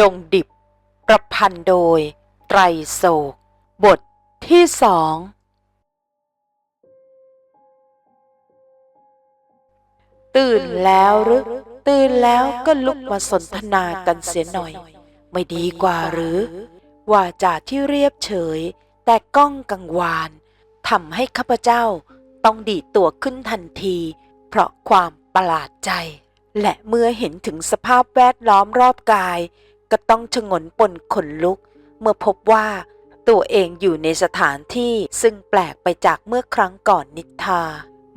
ดงดิบ ประพันธ์โดย ไตรโศก บทที่สอง ตื่นแล้วหรือ ตื่นแล้วก็ลุกมาสนทนากันเสียหน่อย ไม่ดีกว่าหรือ ว่าจาที่เรียบเฉย แต่ก้องกังวานทำให้ข้าพเจ้าต้องดีตัวขึ้นทันที เพราะความประหลาดใจ และเมื่อเห็นถึงสภาพแวดล้อมรอบกาย ก็ต้องชงนปนขนลุก เมื่อพบว่าตัวเองอยู่ในสถานที่ซึ่งแปลกไปจากเมื่อครั้งก่อนนิทา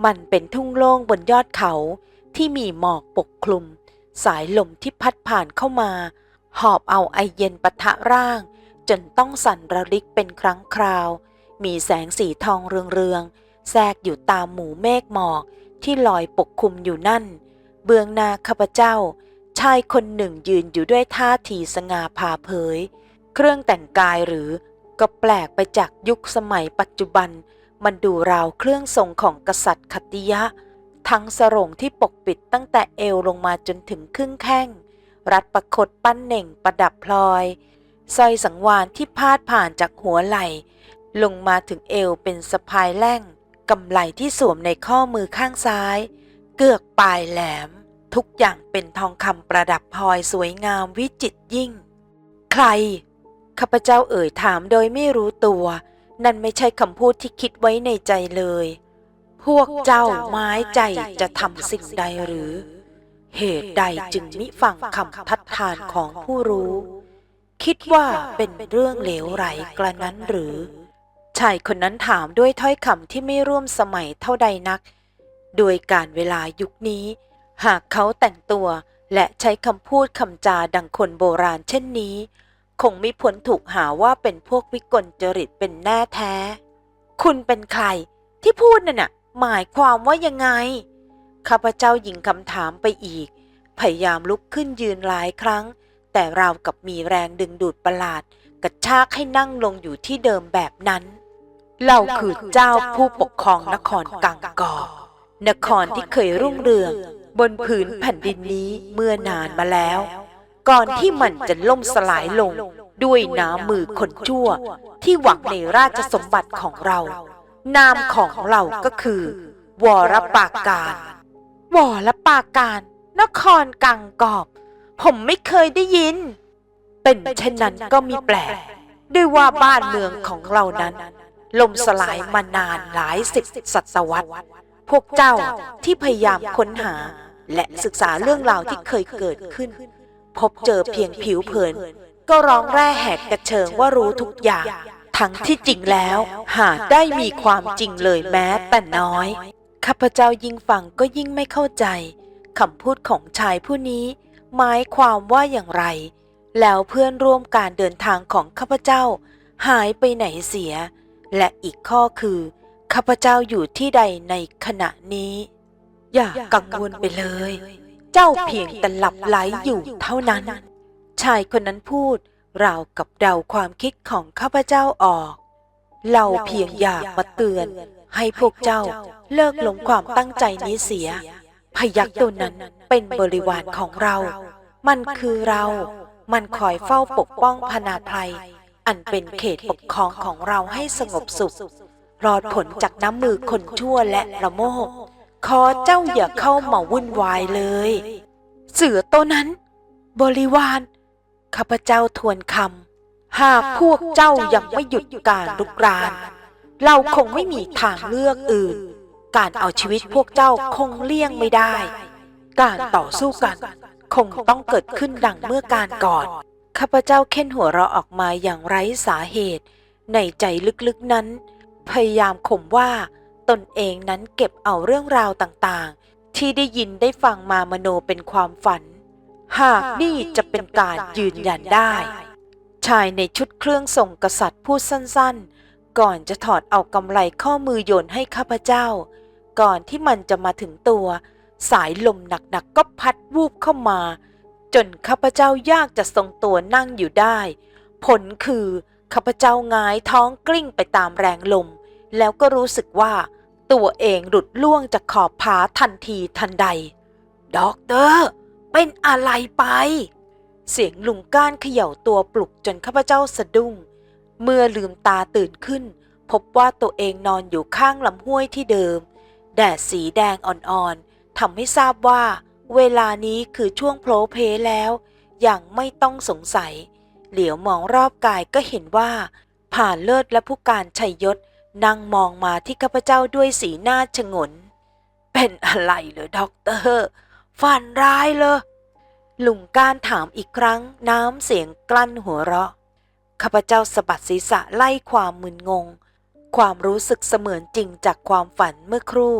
มันเป็นทุ่งโล่งบนยอดเขาที่มีหมอกปกคลุม สายลมที่พัดผ่านเข้ามา หอบเอาไอเย็นปะทะร่าง จนต้องสั่นระลิกเป็นครั้งคราว มีแสงสีทองเรืองๆแทรกอยู่ตามหมู่เมฆหมอกที่ลอยปกคลุมอยู่นั่น เบื้องหน้าข้าพเจ้า ชายคนหนึ่งยืนอยู่ด้วยท่าทีสง่าผ่าเผย เครื่องแต่งกายหรือก็แปลกไปจากยุคสมัยปัจจุบัน มันดูราวเครื่องทรงของกษัตริย์ขัตติยะ ทั้งสรงที่ปกปิดตั้งแต่เอวลงมาจนถึงครึ่งแข้ง รัดประคตปั้นเหน่งประดับพลอยสร้อยสังวานที่พาดผ่านจากหัวไหล่ ลงมาถึงเอวเป็นสะพายแล่งกำไลที่สวมในข้อมือข้างซ้าย เกือกปลายแหลม ทุกอย่างเป็นทองคำประดับพลอยสวยงามวิจิตรยิ่ง ใคร ข้าพเจ้าเอ่ยถามโดยไม่รู้ตัว นั่นไม่ใช่คำพูดที่คิดไว้ในใจเลย พวกเจ้าไม้ใจจะทำสิ่งใดหรือ เหตุใดจึงมิฟังคำทัดทานของผู้รู้ คิดว่าเป็นเรื่องเหลวไหลกระนั้นหรือ ชายคนนั้นถามด้วยถ้อยคำที่ไม่ร่วมสมัยเท่าใดนัก โดยการเวลายุคนี้ หากเขาแต่งตัวและใช้คำพูดคำจาดังคนโบราณเช่นนี้ คงไม่พ้นถูกหาว่าเป็นพวกวิกลจริตเป็นแน่แท้ คุณเป็นใครที่พูดนั่นน่ะ หมายความว่ายังไง ข้าพเจ้ายิงคำถามไปอีก พยายามลุกขึ้นยืนหลายครั้ง แต่ราวกับมีแรงดึงดูดประหลาด กระชากให้นั่งลงอยู่ที่เดิมแบบนั้น เราคือเจ้าผู้ปกครองนครกังกอกนครที่เคยรุ่งเรือง บนผืนแผ่นดินนี้เมื่อนานมาแล้ว ก่อนที่มันจะล่มสลายลงด้วยน้ำมือคนชั่ว ที่หวังในราชสมบัติของเรา นามของเราก็คือ วรปาการวรปาการ นครกังกอบ ผมไม่เคยได้ยิน เป็นเช่นนั้นก็มีแปลก ด้วยว่าบ้านเมืองของเรานั้นล่มสลายมานานหลายสิบศตวรรษ พวกเจ้าที่พยายามค้นหา และศึกษาเรื่องราวที่เคยเกิดขึ้น พบเจอเพียงผิวเผิน ก็ร้องแร่แหกกระเชิงว่ารู้ทุกอย่าง ทั้งที่จริงแล้วหาได้มีความจริงเลยแม้แต่น้อย ข้าพเจ้ายิ่งฟังก็ยิ่งไม่เข้าใจคำพูดของชายผู้นี้หมายความว่าอย่างไร แล้วเพื่อนร่วมการเดินทางของข้าพเจ้า หายไปไหนเสีย และอีกข้อคือข้าพเจ้าอยู่ที่ใดในขณะนี้ อย่ากังวลไปเลย เจ้าเพียงแต่หลับไหลอยู่เท่านั้น ชายคนนั้นพูดราวกับเดาความคิดของข้าพเจ้าออก เราเพียงอยากมาเตือน ให้พวกเจ้าเลิกหลงความตั้งใจนี้เสีย พยักตัวนั้นเป็นบริวารของเรา มันคือเรา มันคอยเฝ้าปกป้องพนาไพรอันเป็นเขตปกครองของเราให้สงบสุข รอดผลจากน้ำมือคนชั่วและละโมบ ขอเจ้าอย่าเข้ามาวุ่นวายเลย เสือตัวนั้น บริวารข้าพเจ้าทวนคำหากพวกเจ้ายังไม่หยุดการลุกราน เราคงไม่มีทางเลือกอื่น การเอาชีวิตพวกเจ้าคงเลี่ยงไม่ได้ การต่อสู้กัน คงต้องเกิดขึ้นดังเมื่อการก่อนข้าพเจ้าเค้นหัวเราะออกมาอย่างไร้สาเหตุ ในใจลึกๆนั้น พยายามข่มว่า ตนเองนั้นเก็บเอาเรื่องราวต่างๆ ที่ได้ยินได้ฟังมามโนเป็นความฝัน หากนี่จะเป็นการยืนยันได้ ชายในชุดเครื่องทรงกษัตริย์พูดสั้นๆ ก่อนจะถอดเอากำไลข้อมือโยนให้ข้าพเจ้า ก่อนที่มันจะมาถึงตัว สายลมหนักๆก็พัดวูบเข้ามา จนข้าพเจ้ายากจะทรงตัวนั่งอยู่ได้ ผลคือข้าพเจ้าหงายท้องกลิ้งไปตามแรงลมแล้วก็รู้สึกว่า ตัวเองหลุดล่วงจากขอบผาทันทีทันใด ด็อกเตอร์ เป็นอะไรไป เสียงลุงก้านเขย่าตัวปลุกจนข้าพเจ้าสะดุ้ง เมื่อลืมตาตื่นขึ้น พบว่าตัวเองนอนอยู่ข้างลำห้วยที่เดิม แดดสีแดงอ่อนๆทำให้ทราบว่า เวลานี้คือช่วงโพลเพแล้ว อย่างไม่ต้องสงสัย เหลียวมองรอบกายก็เห็นว่าผ่านเลิศและผู้การชัยยศ นั่งมองมาที่ข้าพเจ้าด้วยสีหน้าชงน เป็นอะไรเหรอด็อกเตอร์ฝันร้ายเลยลุงก้านถามอีกครั้งน้ำเสียงกลั้นหัวเราะข้าพเจ้าสะบัดศีรษะไล่ความมึนงง ความรู้สึกเสมือนจริงจากความฝันเมื่อครู่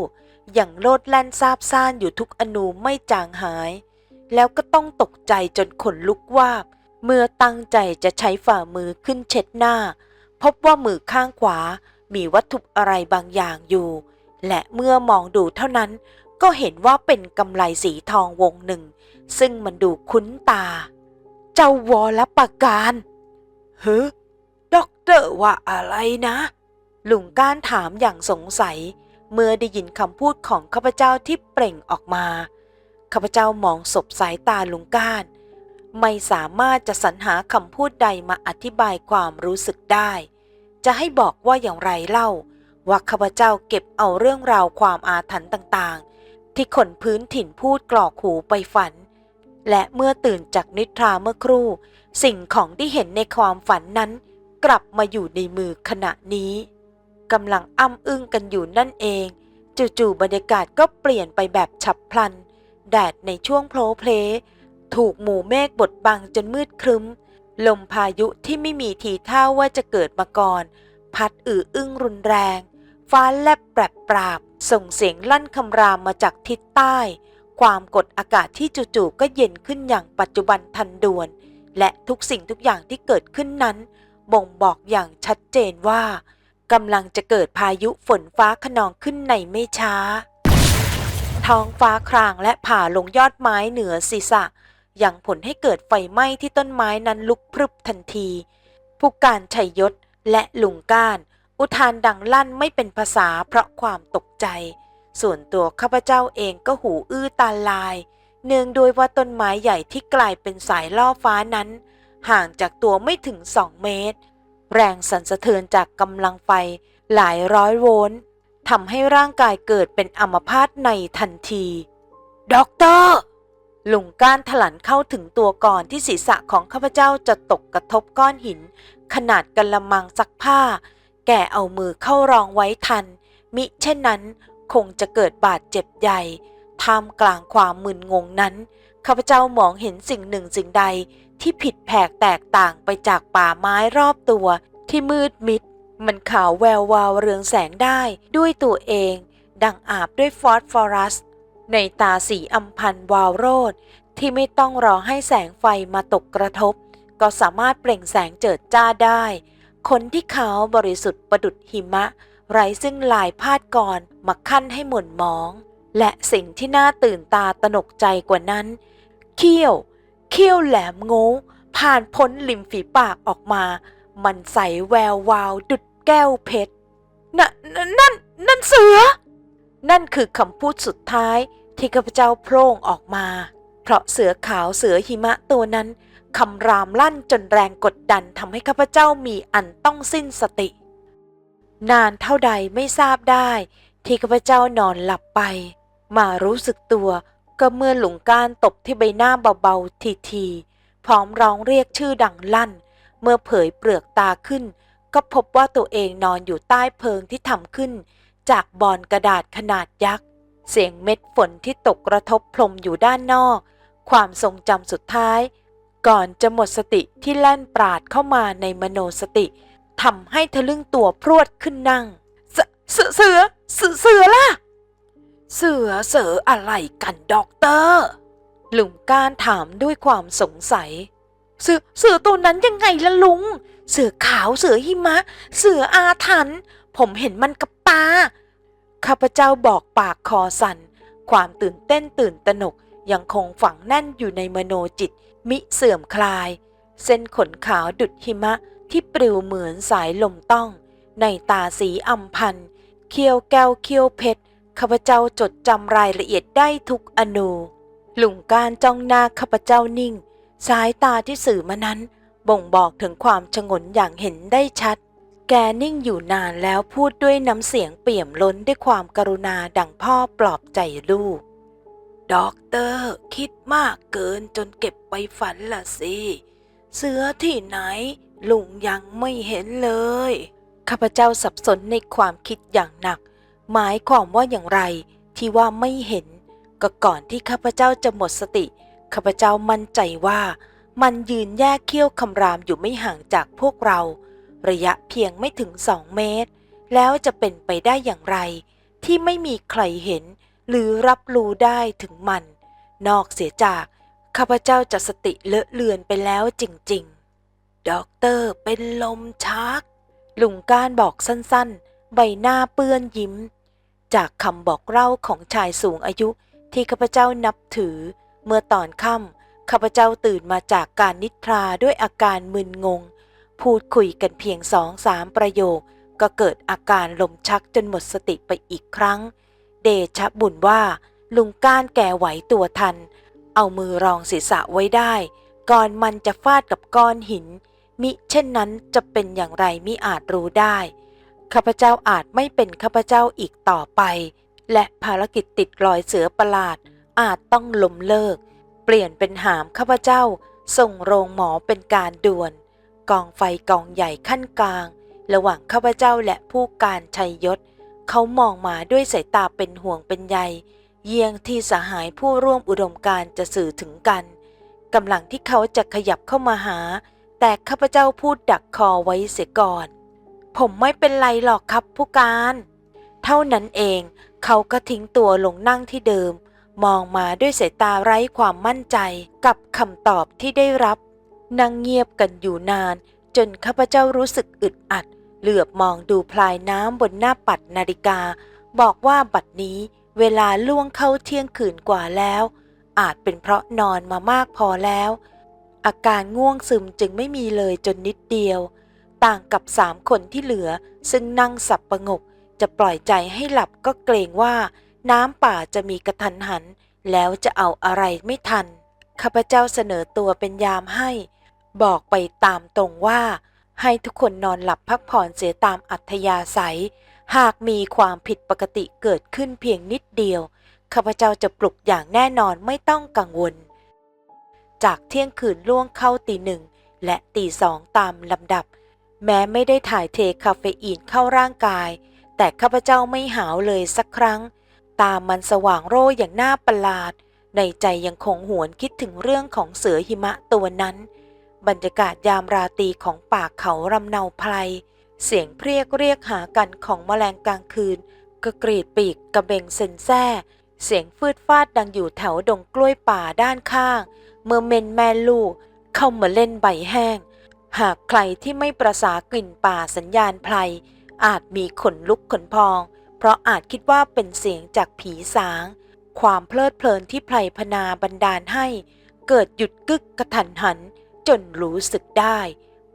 อย่างโลดแล่นซาบซ่านอยู่ทุกอนูไม่จางหาย แล้วก็ต้องตกใจจนขนลุกวาบ เมื่อตั้งใจจะใช้ฝ่ามือขึ้นเช็ดหน้า พบว่ามือข้างขวา มีวัตถุอะไรบางอย่างอยู่ และเมื่อมองดูเท่านั้น ก็เห็นว่าเป็นกำไลสีทองวงหนึ่ง ซึ่งมันดูคุ้นตา เจ้าวอลปการเฮ้ด็อกเตอร์ว่าอะไรนะ ลุงก้านถามอย่างสงสัย เมื่อได้ยินคำพูดของข้าพเจ้าที่เปล่งออกมา ข้าพเจ้ามองศพสายตาลุงก้าน ไม่สามารถจะสรรหาคำพูดใดมาอธิบายความรู้สึกได้ จะให้บอกว่าอย่างไรเล่า ว่าข้าพเจ้าเก็บเอาเรื่องราวความอาถรรพ์ต่างๆ ที่คนพื้นถิ่นพูดกรอกหูไปฝัน และเมื่อตื่นจากนิทราเมื่อครู่ สิ่งของที่เห็นในความฝันนั้น กลับมาอยู่ในมือขณะนี้กำลังอ้ำอึ้งกันอยู่นั่นเอง จู่ๆบรรยากาศก็เปลี่ยนไปแบบฉับพลัน แดดในช่วงโพลเพล ถูกหมู่เมฆบดบังจนมืดครึ้ม ลมพายุที่ไม่มีทีท่าว่าจะเกิดมาก่อน พัดอืออึ้งรุนแรง ฟ้าแลบแปรปราบ ส่งเสียงลั่นคำรามมาจากทิศใต้ ความกดอากาศที่จู่ๆก็เย็นขึ้นอย่างปัจจุบันทันด่วน และทุกสิ่งทุกอย่างที่เกิดขึ้นนั้น บ่งบอกอย่างชัดเจนว่ากำลังจะเกิดพายุฝนฟ้าขนองขึ้นในไม่ช้า ท้องฟ้าครางและผ่าลงยอดไม้เหนือศีรษะ ยังผลให้เกิดไฟไหม้ที่ต้นไม้นั้นลุกพรึบทันที ผู้การชัยยศและลุงก้าน อุทานดังลั่นไม่เป็นภาษาเพราะความตกใจ ส่วนตัวข้าพเจ้าเองก็หูอื้อตาลาย เนื่องด้วยว่าต้นไม้ใหญ่ที่กลายเป็นสายล่อฟ้านั้น ห่างจากตัวไม่ถึงสองเมตร แรงสั่นสะเทือนจากกำลังไฟหลายร้อยโวลต์ทำให้ร่างกายเกิดเป็นอัมพาตในทันที ด็อกเตอร์ ลุงก้านถลันเข้าถึงตัวก่อนที่ศีรษะของข้าพเจ้าจะตกกระทบก้อนหิน ขนาดกระมังซักผ้า แกเอามือเข้ารองไว้ทัน มิเช่นนั้นคงจะเกิดบาดเจ็บใหญ่ท่ามกลางความมึนงงนั้น ข้าพเจ้ามองเห็นสิ่งหนึ่งสิ่งใดที่ผิดแผกแตกต่างไปจากป่าไม้รอบตัว ที่มืดมิด มันขาวแวววาวเรืองแสงได้ด้วยตัวเอง ดังอาบด้วยฟอสฟอรัส ในตาสีอัมพันวาวโรดที่ไม่ต้องรอให้แสงไฟมาตกกระทบ ก็สามารถเปล่งแสงเจิดจ้าได้ คนที่เขาบริสุทธิ์ประดุดหิมะ ไร้ซึ่งลายพาดก่อนมาขั้นให้หม่นมอง และสิ่งที่น่าตื่นตาตนกใจกว่านั้น เขี้ยว เขี้ยวแหลมโง่ผ่านพ้นริมฝีปากออกมา มันใสแวววาวดุดแก้วเพชรนนนั่นนั่นเสือ นั่นคือคำพูดสุดท้าย ที่ข้าพเจ้าโพร่งออกมา เพราะเสือขาวเสือหิมะตัวนั้นคำรามลั่นจนแรงกดดันทำให้ข้าพเจ้ามีอันต้องสิ้นสติ นานเท่าใดไม่ทราบได้ ที่ข้าพเจ้านอนหลับไป มารู้สึกตัวก็เมื่อหลุงก้านตบที่ใบหน้าเบาๆทีๆพร้อมร้องเรียกชื่อดังลั่น เมื่อเผยเปลือกตาขึ้น ก็พบว่าตัวเองนอนอยู่ใต้เพิงที่ทำขึ้น จากบอนกระดาษขนาดยักษ์ เสียงเม็ดฝนที่ตกกระทบพรมอยู่ด้านนอก ความทรงจำสุดท้าย ก่อนจะหมดสติที่แล่นปราดเข้ามาในมโนสติทำให้ทะลึ่งตัวพรวดขึ้นนั่ง เสือเสือเสือเสือล่ะ เสือเสืออะไรกันด็อกเตอร์ลุงก้านถามด้วยความสงสัย เสือเสือตัวนั้นยังไงล่ะลุง เสือขาวเสือหิมะ เสืออาถรรพ์ผมเห็นมันกับตา ข้าพเจ้าบอกปากคอสัน่น ความตื่นเต้นตื่นตระหนกยังคงฝังแน่นอยู่ในมโนจิต มิเสื่อมคลาย เส้นขนขาวดุดหิมะที่ปลิวเหมือนสายลมต้อง ในตาสีอัมพันเคี้ยวแก้วเคี้ยวเพชรข้าพเจ้าจดจำรายละเอียดได้ทุกอนูลุงการจ้องหน้าข้าพเจ้านิ่ง สายตาที่สื่อมานั้น บ่งบอกถึงความชงนอย่างเห็นได้ชัด แกนิ่งอยู่นานแล้วพูดด้วยน้ำเสียงเปี่ยมล้นด้วยความกรุณาดังพ่อปลอบใจลูก ด็อกเตอร์ คิดมากเกินจนเก็บไปฝันละสิ เสือที่ไหน ลุงยังไม่เห็นเลย ข้าพเจ้าสับสนในความคิดอย่างหนัก หมายความว่าอย่างไรที่ว่าไม่เห็น ก็ก่อนที่ข้าพเจ้าจะหมดสติ ข้าพเจ้ามั่นใจว่า มันยืนแยกเขี้ยวคำรามอยู่ไม่ห่างจากพวกเรา ระยะเพียงไม่ถึงสองเมตร แล้วจะเป็นไปได้อย่างไร ที่ไม่มีใครเห็น หรือรับรู้ได้ถึงมัน นอกเสียจากข้าพเจ้าจะสติเลอะเลือนไปแล้วจริงๆ ด็อกเตอร์เป็นลมชัก ลุงก้านบอกสั้นๆ ใบหน้าเปื้อนยิ้ม จากคำบอกเล่าของชายสูงอายุที่ข้าพเจ้านับถือ เมื่อตอนค่ำข้าพเจ้าตื่นมาจากการนิทราด้วยอาการมึนงง พูดคุยกันเพียงสองสามประโยค ก็เกิดอาการลมชักจนหมดสติไปอีกครั้ง เดชะบุญว่า ลุงก้านแก่ไหวตัวทัน เอามือรองศีรษะไว้ได้ ก่อนมันจะฟาดกับก้อนหิน มิเช่นนั้นจะเป็นอย่างไรมิอาจรู้ได้ ข้าพเจ้าอาจไม่เป็นข้าพเจ้าอีกต่อไป และภารกิจติดรอยเสือประหลาดอาจต้องล้มเลิก เปลี่ยนเป็นหามข้าพเจ้าส่งโรงหมอเป็นการด่วน กองไฟกองใหญ่ขั้นกลาง ระหว่างข้าพเจ้าและผู้การชัยยศ เขามองมาด้วยสายตาเป็นห่วงเป็นใย เยี่ยงที่สหายผู้ร่วมอุดมการจะสื่อถึงกันกำลังที่เขาจะขยับเข้ามาหา แต่ข้าพเจ้าพูดดักคอไว้เสียก่อน ผมไม่เป็นไรหรอกครับผู้การ เท่านั้นเองเขาก็ทิ้งตัวลงนั่งที่เดิม มองมาด้วยสายตาไร้ความมั่นใจกับคำตอบที่ได้รับ นั่งเงียบกันอยู่นาน จนข้าพเจ้ารู้สึกอึดอัด เหลือบมองดูพลายน้ำบนหน้าปัดนาฬิกา บอกว่าบัดนี้เวลาล่วงเข้าเที่ยงคืนกว่าแล้ว อาจเป็นเพราะนอนมามากพอแล้ว อาการง่วงซึมจึงไม่มีเลยจนนิดเดียว ต่างกับสามคนที่เหลือ ซึ่งนั่งสับประงก จะปล่อยใจให้หลับก็เกรงว่า น้ำป่าจะมีกระทันหัน แล้วจะเอาอะไรไม่ทันข้าพเจ้าเสนอตัวเป็นยามให้ บอกไปตามตรงว่า ให้ทุกคนนอนหลับพักผ่อนเสียตามอัธยาศัย หากมีความผิดปกติเกิดขึ้นเพียงนิดเดียว ข้าพเจ้าจะปลุกอย่างแน่นอนไม่ต้องกังวล จากเที่ยงคืนล่วงเข้าตีหนึ่งและตีสองตามลำดับ แม้ไม่ได้ถ่ายเทคาเฟอีนเข้าร่างกาย แต่ข้าพเจ้าไม่หาวเลยสักครั้ง ตามมันสว่างโร่อย่างน่าประหลาด ในใจยังคงหวนคิดถึงเรื่องของเสือหิมะตัวนั้น บรรยากาศยามราตรีของป่าเขารำเนาไพรเสียงเพรียกเรียกหากันของแมลงกลางคืนกระกรีดปีกกระเบงเซนแซ่ เสียงฟืดฟาดดังอยู่แถวดงกล้วยป่าด้านข้าง เมื่อเมนแม่ลูกเข้ามาเล่นใบแห้ง หากใครที่ไม่ประสากลิ่นป่าสัญญาณไพรอาจมีขนลุกขนพอง เพราะอาจคิดว่าเป็นเสียงจากผีสาง ความเพลิดเพลินที่ไพรพนาบันดาลให้ เกิดหยุดกึกกระทันหัน จนรู้สึกได้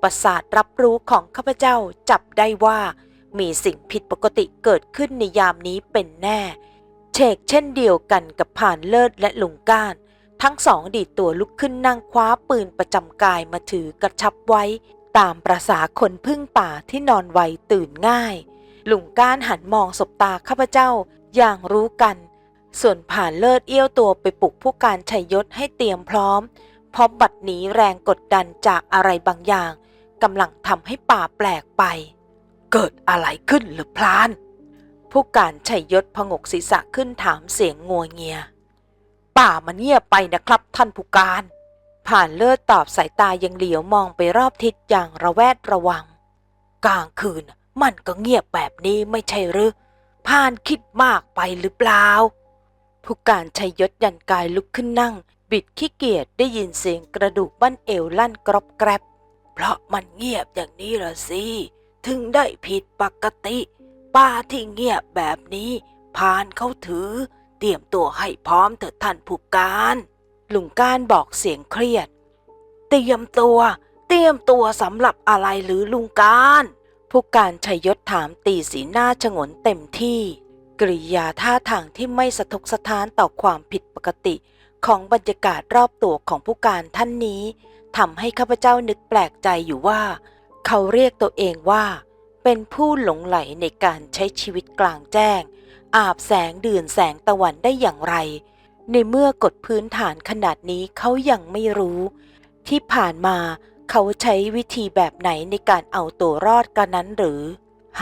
ประสาทรับรู้ของข้าพเจ้าจับได้ว่า มีสิ่งผิดปกติเกิดขึ้นในยามนี้เป็นแน่เชกเช่นเดียวกันกับผ่านเลิศและลุงก้าน ทั้งสองดีตัวลุกขึ้นนั่งคว้าปืนประจำกายมาถือกระชับไว้ ตามประษาคนพึ่งป่าที่นอนไวตื่นง่าย ลุงก้านหันมองสบตาข้าพเจ้าอย่างรู้กัน ส่วนผ่านเลิศเอี้ยวตัวไปปลุกผู้การชัยยศให้เตรียมพร้อม เพราะบัดนี้แรงกดดันจากอะไรบางอย่างกำลังทำให้ป่าแปลกไป เกิดอะไรขึ้นหรือพลาน ผู้การชัยยศพงกศีรษะขึ้นถามเสียงงัวเงีย ป่ามันเงียบไปนะครับท่านผู้การ ผ่านเลิศตอบสายตายังเหลียวมองไปรอบทิศอย่างระแวดระวัง กลางคืนมันก็เงียบแบบนี้ไม่ใช่หรือผ่านคิดมากไปหรือเปล่า ผู้การชัยยศยันกายลุกขึ้นนั่ง บิดขี้เกียจได้ยินเสียงกระดูกบั้นเอวลั่นกรอบแกรบ เพราะมันเงียบอย่างนี้ละสิ ถึงได้ผิดปกติ ป้าที่เงียบแบบนี้พานเขาถือ เตรียมตัวให้พร้อมเถิดท่านผู้การลุงก้านบอกเสียงเครียด เตรียมตัว เตรียมตัวสำหรับอะไรหรือลุงการผู้การชัยยศถามตีสีหน้าฉงนเต็มที่ กริยาท่าทางที่ไม่สะทกสะท้านต่อความผิดปกติ ของบรรยากาศรอบตัวของผู้การท่านนี้ทำให้ข้าพเจ้านึกแปลกใจอยู่ว่า เขาเรียกตัวเองว่า เป็นผู้หลงไหลในการใช้ชีวิตกลางแจ้ง อาบแสงดื่นแสงตะวันได้อย่างไร ในเมื่อกฎพื้นฐานขนาดนี้เขายังไม่รู้ ที่ผ่านมาเขาใช้วิธีแบบไหนในการเอาตัวรอดกันนั้นหรือ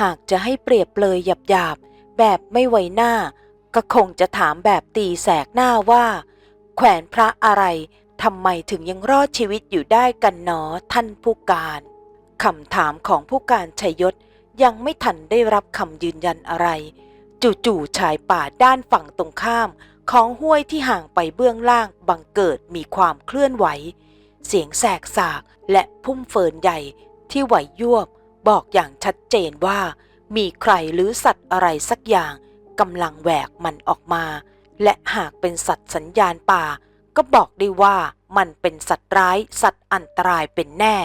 หากจะให้เปรียบเลยหยาบๆแบบไม่ไว้หน้า ก็คงจะถามแบบตีแสกหน้าว่า แขวนพระอะไรทำไมถึงยังรอดชีวิตอยู่ได้กันหนอท่านผู้การคำถามของผู้การชัยยศยังไม่ทันได้รับคำยืนยันอะไร จู่ๆชายป่าด้านฝั่งตรงข้ามของห้วยที่ห่างไปเบื้องล่างบังเกิดมีความเคลื่อนไหว เสียงแสกสากและพุ่มเฟินใหญ่ที่ไหวยวบบอกอย่างชัดเจนว่า มีใครหรือสัตว์อะไรสักอย่างกำลังแหวกมันออกมา และหากเป็นสัตว์สัญญาณป่า ก็บอกได้ว่ามันเป็นสัตว์ร้ายสัตว์อันตรายเป็นแน่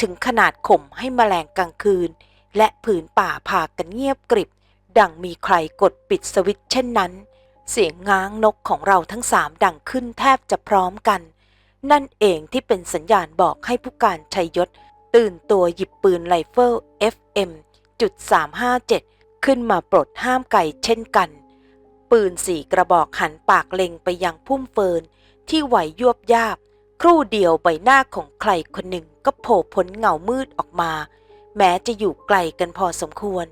ถึงขนาดข่มให้แมลงกลางคืน และผืนป่าพากันเงียบกริบ ดังมีใครกดปิดสวิตช์เช่นนั้น เสียงง้างนกของเราทั้งสามดังขึ้นแทบจะพร้อมกัน นั่นเองที่เป็นสัญญาณบอกให้ผู้การชัยยศ ตื่นตัวหยิบปืนไรเฟิล FM.357 ขึ้นมาปลดห้ามไก่เช่นกัน ปืนสี่กระบอกหันปากเล็งไปยังพุ่มเฟิน ที่ไหวยวบยาบ ครู่เดียวใบหน้าของใครคนหนึ่งก็โผล่พ้นเงามืดออกมา แม้จะอยู่ไกลกันพอสมควร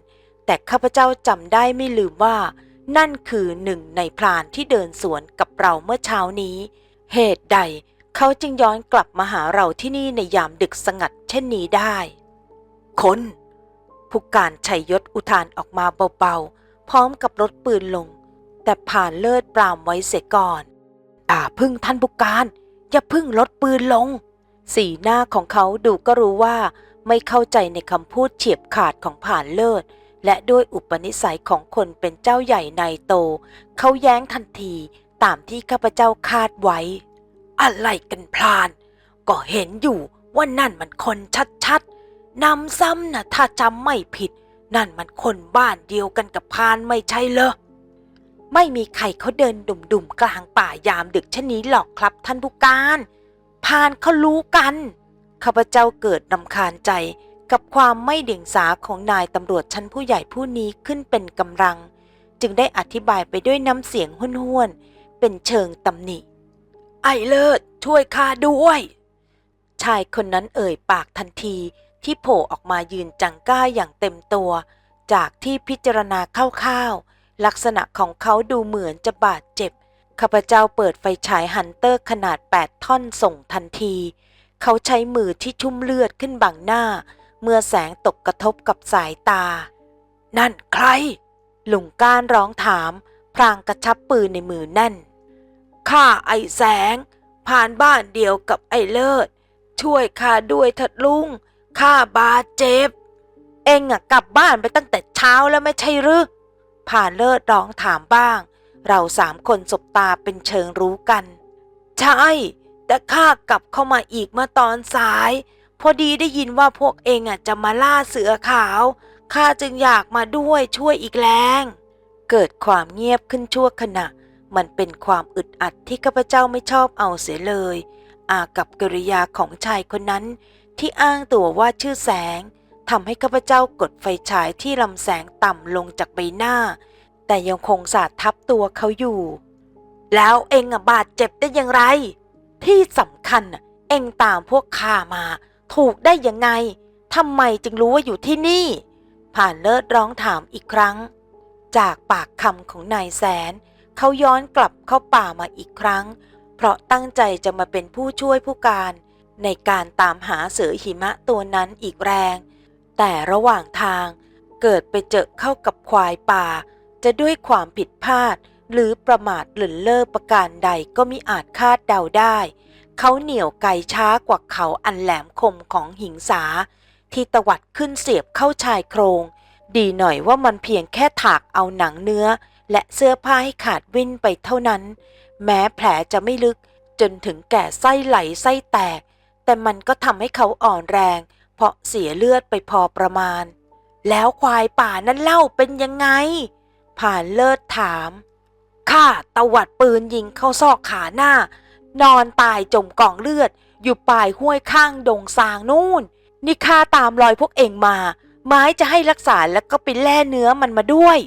แต่ข้าพเจ้าจำได้ไม่ลืมว่า นั่นคือหนึ่งในพรานที่เดินสวนกับเราเมื่อเช้านี้ เหตุใดเขาจึงย้อนกลับมาหาเราที่นี่ในยามดึกสงัดเช่นนี้ได้ คนผู้การชัยยศอุทานออกมาเบาๆ พร้อมกับลดปืนลง แต่ผ่านเลิศปรามไว้เสียก่อนอย่าพึ่งท่านผู้การ อย่าพึ่งลดปืนลง สีหน้าของเขาดูก็รู้ว่า ไม่เข้าใจในคำพูดเฉียบขาดของผ่านเลิศ และด้วยอุปนิสัยของคนเป็นเจ้าใหญ่นายโต เขาแย้งทันทีตามที่ข้าพเจ้าคาดไว้ อะไรกันพลาน ก็เห็นอยู่ว่านั่นมันคนชัดๆนำซ้ำนะถ้าจำไม่ผิด นั่นมันคนบ้านเดียวกันกับพานไม่ใช่เหรอ ไม่มีใครเขาเดินดุ่มๆกลางป่ายามดึกเช่นนี้หรอกครับท่านผู้การพานเขารู้กันข้าพเจ้าเกิดนำคาญใจกับความไม่เดียงสาของนายตำรวจชั้นผู้ใหญ่ผู้นี้ขึ้นเป็นกำลัง จึงได้อธิบายไปด้วยน้ำเสียงห้วนๆเป็นเชิงตำหนิ ไอเลิศช่วยข้าด้วย ชายคนนั้นเอ่ยปากทันทีที่โผล่ออกมายืนจังก้าอย่างเต็มตัว จากที่พิจารณาคร่าว ลักษณะของเขาดูเหมือนจะบาดเจ็บ ข้าพเจ้าเปิดไฟฉายฮันเตอร์ขนาด 8 ท่อนส่งทันที เขาใช้มือที่ชุ่มเลือดขึ้นบังหน้า เมื่อแสงตกกระทบกับสายตา นั่นใคร ลุงก้านร้องถาม พรางกระชับปืนในมือแน่น ข้าไอแสง ผ่านบ้านเดียวกับไอเลิศ ช่วยข้าด้วยเถิดลุง ข้าบาดเจ็บ เองอะกลับบ้านไปตั้งแต่เช้าแล้วไม่ใช่หรือ ผ่านเลิศร้องถามบ้าง เราสามคนสบตาเป็นเชิงรู้กัน ใช่ แต่ข้ากลับเข้ามาอีกมื่อตอนสาย พอดีได้ยินว่าพวกเองอะจะมาล่าเสือขาวข้าจึงอยากมาด้วยช่วยอีกแรงเกิดความเงียบขึ้นชั่วขณะ มันเป็นความอึดอัดที่ข้าพเจ้าไม่ชอบเอาเสียเลย อากับกริยาของชายคนนั้นที่อ้างตัวว่าชื่อแสง ทำให้ข้าพเจ้ากดไฟฉายที่ลำแสงต่ำลงจากใบหน้า แต่ยังคงสาดทับตัวเขาอยู่ แล้วเองอบาดเจ็บได้อย่างไร ที่สำคัญเองตามพวกข้ามา ถูกได้ยังไงทำไมจึงรู้ว่าอยู่ที่นี่ ผ่านเลิศร้องถามอีกครั้ง จากปากคำของนายแสน เขาย้อนกลับเข้าป่ามาอีกครั้ง เพราะตั้งใจจะมาเป็นผู้ช่วยผู้การ ในการตามหาเสือหิมะตัวนั้นอีกแรง แต่ระหว่างทางเกิดไปเจอเข้ากับควายป่า จะด้วยความผิดพลาด หรือประมาทหรือเล่อประการใดก็มิอาจคาดเดาได้ เขาเหนี่ยวไกช้ากว่าเขาอันแหลมคมของหิงสา ที่ตวัดขึ้นเสียบเข้าชายโครง ดีหน่อยว่ามันเพียงแค่ถากเอาหนังเนื้อ และเสื้อผ้าให้ขาดวิ่นไปเท่านั้น แม้แผลจะไม่ลึกจนถึงแก่ไส้ไหลไส้แตก แต่มันก็ทำให้เขาอ่อนแรง เพราะเสียเลือดไปพอประมาณ แล้วควายป่านั้นเล่าเป็นยังไง ผ่านเลิศถาม ข้าตวัดปืนยิงเข้าซอกขาหน้า นอนตายจมกองเลือด อยู่ปลายห้วยข้างดงซางนู่น นี่ข้าตามรอยพวกเองมา ไม้จะให้รักษาแล้วก็ไปแล่เนื้อมันมาด้วย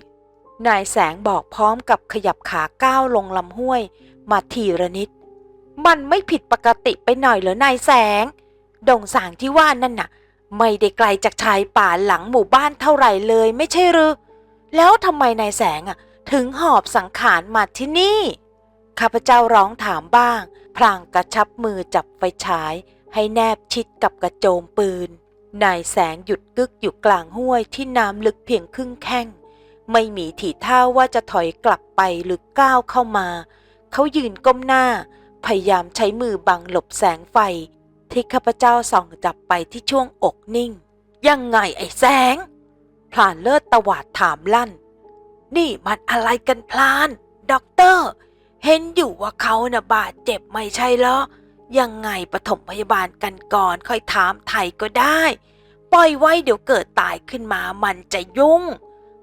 นายแสงบอกพร้อมกับขยับขาก้าวลงลำห้วย มาทีละนิด มันไม่ผิดปกติไปหน่อยเหรอนายแสงดงสางที่ว่านั่นน่ะ ไม่ได้ไกลจากชายป่าหลังหมู่บ้านเท่าไหร่เลยไม่ใช่หรือ แล้วทำไมนายแสงอะ ถึงหอบสังขารมาที่นี่ ข้าพเจ้าร้องถามบ้าง พลางกระชับมือจับไฟฉาย ให้แนบชิดกับกระโจมปืน นายแสงหยุดกึกอยู่กลางห้วยที่น้ำลึกเพียงครึ่งแข้ง ไม่มีทีท่าว่าจะถอยกลับไปหรือก้าวเข้ามา เขายืนก้มหน้า พยายามใช้มือบังหลบแสงไฟ ที่ข้าพเจ้าส่องจับไปที่ช่วงอกนิ่ง ยังไงไอ้แสงพลานเลิศตวาดถามลั่น นี่มันอะไรกันพลานด็อกเตอร์ เห็นอยู่ว่าเขาน่ะบาดเจ็บไม่ใช่เหรอ ยังไงปฐมพยาบาลกันก่อนค่อยถามไทยก็ได้ ปล่อยไว้เดี๋ยวเกิดตายขึ้นมามันจะยุ่ง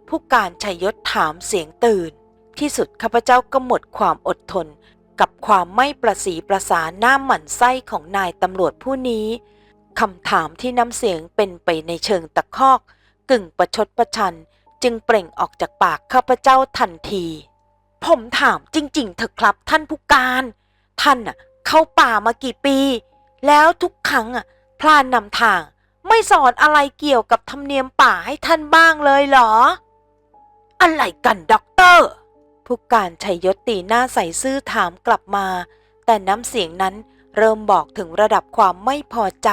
ผู้การชัยยศถามเสียงตื่น ที่สุดข้าพเจ้าก็หมดความอดทน กับความไม่ประสีประสานหน้าหมั่นไส้ของนายตำรวจผู้นี้คำถามที่น้ำเสียงเป็นไปในเชิงตะคอก กึ่งประชดประชัน จึงเปล่งออกจากปากข้าพเจ้าทันที ผมถามจริง ๆ เถอะครับท่านผู้การ ท่านน่ะเข้าป่ามากี่ปี แล้วทุกครั้งอะพลานนำทาง ไม่สอนอะไรเกี่ยวกับธรรมเนียมป่าให้ท่านบ้างเลยเหรอ อะไรกันด็อกเตอร์ ผู้การชัยยศตีหน้าใส่ซื่อถามกลับมา แต่น้ำเสียงนั้นเริ่มบอกถึงระดับความไม่พอใจ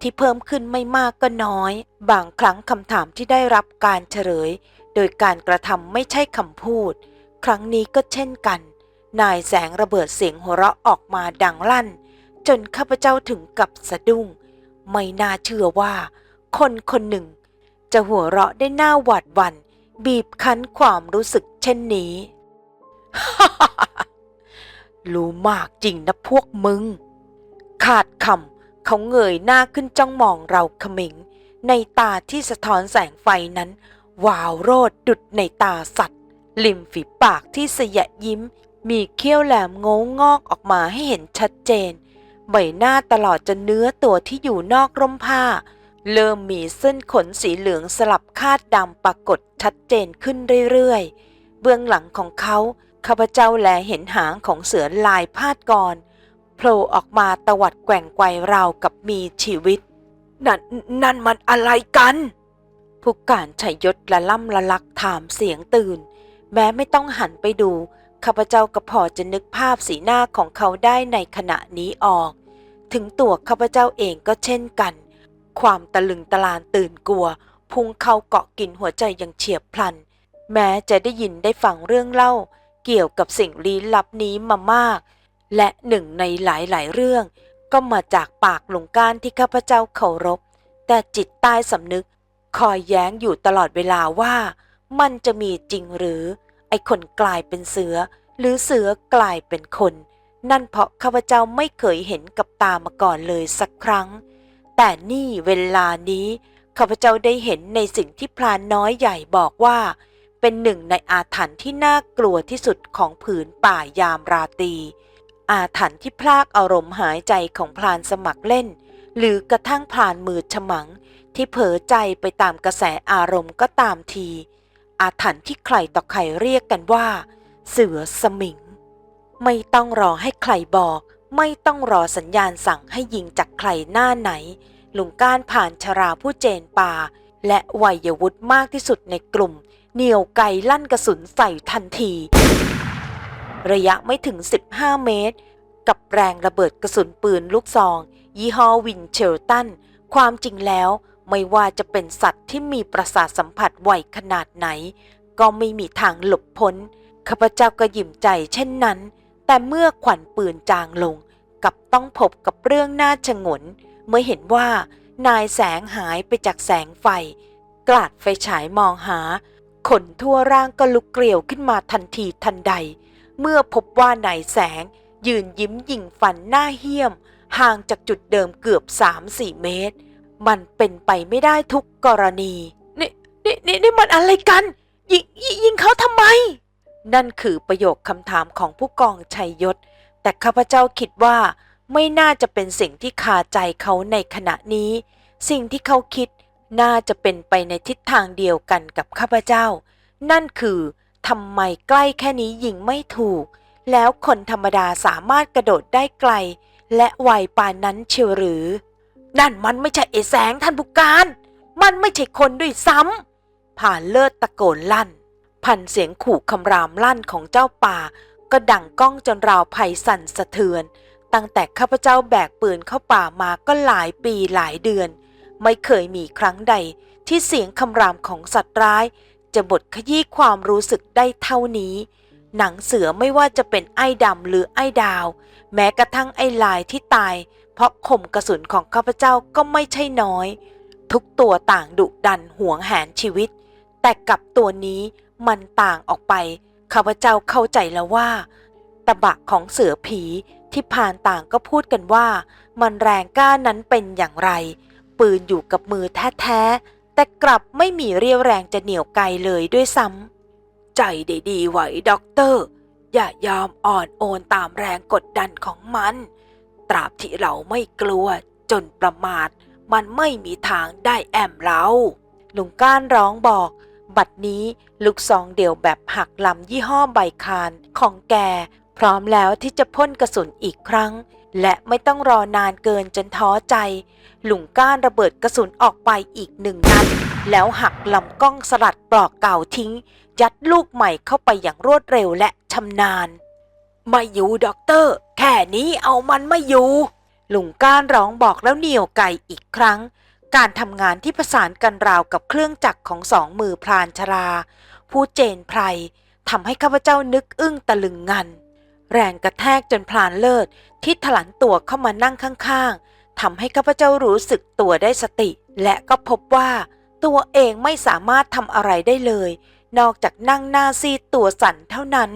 ที่เพิ่มขึ้นไม่มากก็น้อย บางครั้งคำถามที่ได้รับการเฉลย โดยการกระทำไม่ใช่คำพูด ครั้งนี้ก็เช่นกัน นายแสงระเบิดเสียงหัวเราะออกมาดังลั่น จนข้าพเจ้าถึงกับสะดุ้ง ไม่น่าเชื่อว่า คนคนหนึ่ง จะหัวเราะได้หน้าหวาดหวั่นบีบคั้นความรู้สึกเช่นนี้ รู้มากจริงนะพวกมึง ขาดคำเขาเงยหน้าขึ้นจ้องมองเราเขมิงในตาที่สะท้อนแสงไฟนั้น วาวโรดดุดในตาสัตว์ ริมฝีปากที่สยะยิ้ม มีเขี้ยวแหลมโงงงอกออกมาให้เห็นชัดเจน ใบหน้าตลอดจนเนื้อตัวที่อยู่นอกร่มผ้า เริ่มมีเส้นขนสีเหลืองสลับคาดดำปรากฏชัดเจนขึ้นเรื่อยๆ เบื้องหลังของเขา ข้าพเจ้าแลเห็นหางของเสือลายพาดกรโผล่ออกมาตวัดแกว่งไกวราวกับมีชีวิต นั่นนั่นมันอะไรกัน ผู้การชัยยศละล่ำละลักถามเสียงตื่น แม้ไม่ต้องหันไปดูข้าพเจ้าก็พอจะนึกภาพสีหน้าของเขาได้ในขณะนี้ออก ถึงตัวข้าพเจ้าเองก็เช่นกัน ความตะลึงตะลานตื่นกลัว พุงเข้าเกาะกินหัวใจอย่างเฉียบพลัน แม้จะได้ยินได้ฟังเรื่องเล่า เกี่ยวกับสิ่งลี้ลับนี้มามาก และหนึ่งในหลายๆ เรื่องก็มาจากปากหลวงก้านที่ข้าพเจ้าเคารพ แต่จิตใต้สำนึก คอยแย้งอยู่ตลอดเวลาว่ามันจะมีจริงหรือ ไอคนกลายเป็นเสือ หรือเสือกลายเป็นคน นั่นเพราะข้าพเจ้าไม่เคยเห็นกับตามาก่อนเลยสักครั้ง แต่นี่เวลานี้ข้าพเจ้าได้เห็นในสิ่งที่พลานน้อยใหญ่บอกว่า เป็นหนึ่งในอาถรรพ์ที่น่ากลัวที่สุดของผืนป่ายามราตรีอาถรรพ์ที่พลากอารมณ์หายใจของพลานสมัครเล่น หรือกระทั่งพลานมือฉมัง ที่เผลอใจไปตามกระแสอารมณ์ก็ตามที อาถรรพ์ที่ใครต่อใครเรียกกันว่า เสือสมิง ไม่ต้องรอให้ใครบอก ไม่ต้องรอสัญญาณสั่งให้ยิงจากใครหน้าไหนลุงก้านผ่านชราผู้เจนป่า และวัยวุฒิมากที่สุดในกลุ่ม เหนียวไกลั่นกระสุนใส่ทันที ระยะไม่ถึง 15 เมตร กับแรงระเบิดกระสุนปืนลูกซอง ยี่ห้อวินเชลตัน ความจริงแล้วไม่ว่าจะเป็นสัตว์ที่มีประสาทสัมผัสไวขนาดไหน ก็ไม่มีทางหลบพ้นข้าพเจ้าก็ยิ้มใจเช่นนั้น แต่เมื่อขวัญปืนจางลง กับต้องพบกับเรื่องน่าชงน เมื่อเห็นว่านายแสงหายไปจากแสงไฟ กลาดไฟฉายมองหา ขนทั่วร่างก็ลุกเกลียวขึ้นมาทันทีทันใด เมื่อพบว่านายแสง ยืนยิ้มยิงฟันหน้าเหี้ยม ห่างจากจุดเดิมเกือบ3-4เมตร มันเป็นไปไม่ได้ทุกกรณี นี่นี่นี่นี่มันอะไรกันยิงยิงยิงเขาทำไม นั่นคือประโยคคำถามของผู้กองชัยยศ แต่ข้าพเจ้าคิดว่าไม่น่าจะเป็นสิ่งที่คาใจเขาในขณะนี้ สิ่งที่เขาคิด น่าจะเป็นไปในทิศทางเดียวกันกับข้าพเจ้า นั่นคือทำไมใกล้แค่นี้ยิงไม่ถูก แล้วคนธรรมดาสามารถกระโดดได้ไกล และไวปานนั้นเชียวหรือ นั่นมันไม่ใช่เอแสงท่านผู้การ มันไม่ใช่คนด้วยซ้ำผ่านเลิศตะโกนลั่น พันเสียงขู่คำรามลั่นของเจ้าป่า ก็ดังก้องจนราวไผ่สั่นสะเทือน ตั้งแต่ข้าพเจ้าแบกปืนเข้าป่ามาก็หลายปีหลายเดือน ไม่เคยมีครั้งใดที่เสียงคำรามของสัตว์ร้าย จะบดขยี้ความรู้สึกได้เท่านี้ หนังเสือไม่ว่าจะเป็นไอ้ดำหรือไอ้ดาว แม้กระทั่งไอ้ลายที่ตาย เพราะข่มกระสุนของข้าพเจ้าก็ไม่ใช่น้อย ทุกตัวต่างดุดันห่วงแหนชีวิต แต่กับตัวนี้มันต่างออกไป ข้าพเจ้าเข้าใจแล้วว่า ตะบะของเสือผีที่ผ่านต่างก็พูดกันว่า มันแรงกล้านั้นเป็นอย่างไร ปืนอยู่กับมือแท้ๆ แต่กลับไม่มีเรี่ยวแรงจะเหนี่ยวไกลเลยด้วยซ้ำ ใจได้ดีไว้ด็อกเตอร์ อย่ายอมอ่อนโอนตามแรงกดดันของมัน ตราบที่เราไม่กลัวจนประมาท มันไม่มีทางได้แอมเราลุงก้านร้องบอก บัดนี้ลูกซองเดี่ยวแบบหักลำยี่ห้อใบคานของแก พร้อมแล้วที่จะพ่นกระสุนอีกครั้ง และไม่ต้องรอนานเกินจนท้อใจ หลุงก้านระเบิดกระสุนออกไปอีกหนึ่งนัด แล้วหักลำกล้องสลัดปลอกเก่าทิ้ง ยัดลูกใหม่เข้าไปอย่างรวดเร็วและชำนาญ ไม่อยู่ด็อกเตอร์ แค่นี้เอามันไม่อยู่ หลุงก้านร้องบอกแล้วเหนียวไก่อีกครั้ง การทำงานที่ประสานกันราวกับเครื่องจักรของสองมือพรานชรา ผู้เจนไพรทำให้ข้าพเจ้านึกอึ้งตะลึงงัน แรงกระแทกจนพลานเลิศที่ถลันตัวเข้ามานั่งข้างๆทำให้ข้าพเจ้ารู้สึกตัวได้สติ และก็พบว่า ตัวเองไม่สามารถทำอะไรได้เลย นอกจากนั่งหน้าซีตัวสั่นเท่านั้น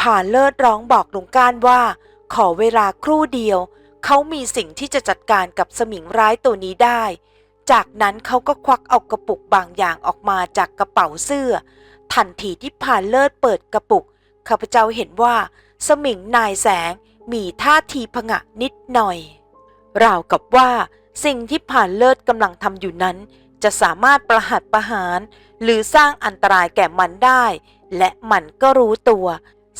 ผ่านเลิศร้องบอกลุงก้านว่า ขอเวลาครู่เดียว เขามีสิ่งที่จะจัดการกับสมิงร้ายตัวนี้ได้ จากนั้นเขาก็ควักเอากระปุกบางอย่างออกมาจากกระเป๋าเสื้อ ทันทีที่ผ่านเลิศเปิดกระปุกข้าพเจ้าเห็นว่า สมิงนายแสงมีท่าทีผงะนิดหน่อย ราวกับว่าสิ่งที่ผ่านเลิศกำลังทำอยู่นั้น จะสามารถประหัตประหาร หรือสร้างอันตรายแก่มันได้ และมันก็รู้ตัว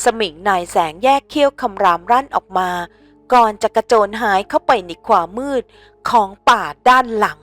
สมิงนายแสงแยกเขี้ยวคำรามรั่นออกมา ก่อนจะกระโจนหายเข้าไปในความมืดของป่าด้านหลัง